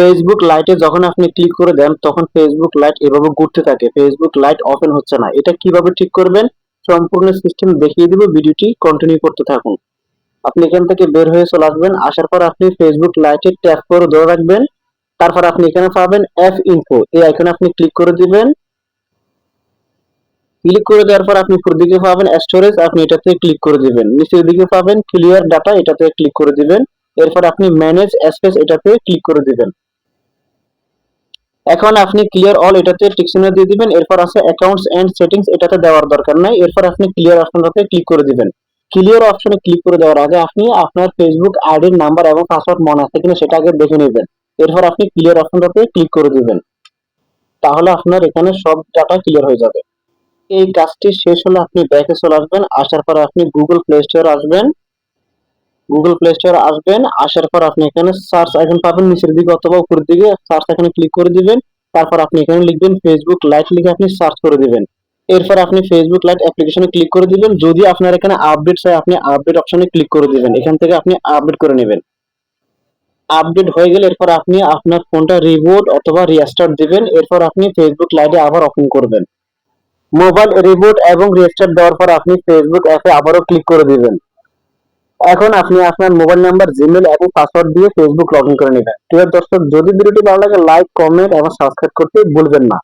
Facebook লাইটে যখন আপনি ক্লিক করে দেন, তখন ফেসবুক লাইট এভাবে ঘুরতে থাকে। ফেসবুক লাইট ওপেন হচ্ছে না। এটা কীভাবে ঠিক করবেন? সম্পূর্ণ সিস্টেম দেখিয়ে দিব। ভিডিওটি কন্টিনিউ করতে থাকুন। আপনি এখান থেকে বের হয়ে চলে আসবেন। আসার পর আপনি ফেসবুক লাইটে ট্যাপ করে ধরে রাখবেন। তারপর আপনি এখানে পাবেন অ্যাপ ইনফো এই আইকনে আপনি ক্লিক করে দিবেন। ক্লিক করে দেওয়ার পর আপনি উপর দিকে পাবেন স্টোরেজ আপনি এটাতে ক্লিক করে দিবেন। নিচের দিকে পাবেন ক্লিয়ার ডাটা এটাতে ক্লিক করে দিবেন। এরপর আপনি ম্যানেজ স্পেস এটাতে ক্লিক করে দিবেন। এখন আপনি ক্লিয়ার অল এটাতে টিকচিহ্ন দিয়ে দিবেন, এরপর আছে অ্যাকাউন্টস এন্ড সেটিংস এটাতে দেওয়ার দরকার নাই, এরপর আপনি ক্লিয়ার অপশনটাতে ক্লিক করে দিবেন। ক্লিয়ার অপশনে ক্লিক করে দেওয়ার আগে আপনি আপনার ফেসবুক আইডির নাম্বার এবং পাসওয়ার্ড মনে আছে কিনা সেটা আগে দেখে নেবেন। এরপর আপনি ক্লিয়ার অপশনটাতে ক্লিক করে দিবেন। তাহলে আপনার এখানে সব ডাটা ক্লিয়ার হয়ে যাবে। এই কাজটি শেষ হলে আপনি ব্যাকে চলে আসবেন, আসার পর আপনি গুগল প্লে স্টোর আসবেন। গুগল প্লে স্টোর আসবেন, আসার পর আপনি এখানে সার্চ আইকন পাবেন, নিচের দিকে অথবা উপরের দিকে সার্চ আইকনে ক্লিক করে দিবেন, তারপর আপনি এখানে লিখবেন ফেসবুক লাইট লিখে আপনি সার্চ করে দিবেন। এরপর আপনি ফেসবুক লাইট অ্যাপ্লিকেশনে ক্লিক করে দিবেন, যদি আপনার এখানে আপডেট চাই, আপনি আপডেট অপশনে ক্লিক করে দিবেন। এখান থেকে আপনি আপডেট করে নেবেন। আপডেট হয়ে গেলে এরপর আপনি আপনার ফোনটা রিবুট অথবা রিস্টার্ট দিবেন, এরপর আপনি ফেসবুক লাইটে আবার ওপেন করবেন। মোবাইল রিবুট এবং রিস্টার্ট দেওয়ার পর আপনি ফেসবুক অ্যাপে আবারও ক্লিক করে দিবেন। এখন আপনি আপনার মোবাইল নাম্বার জিমেল এবং পাসওয়ার্ড দিয়ে ফেসবুক লগ ইন করে নেবেন। আছে দর্শক, যদি ভিডিওটি ভালো লাগে লাইক কমেন্ট এবং সাবস্ক্রাইব করতে ভুলবেন না।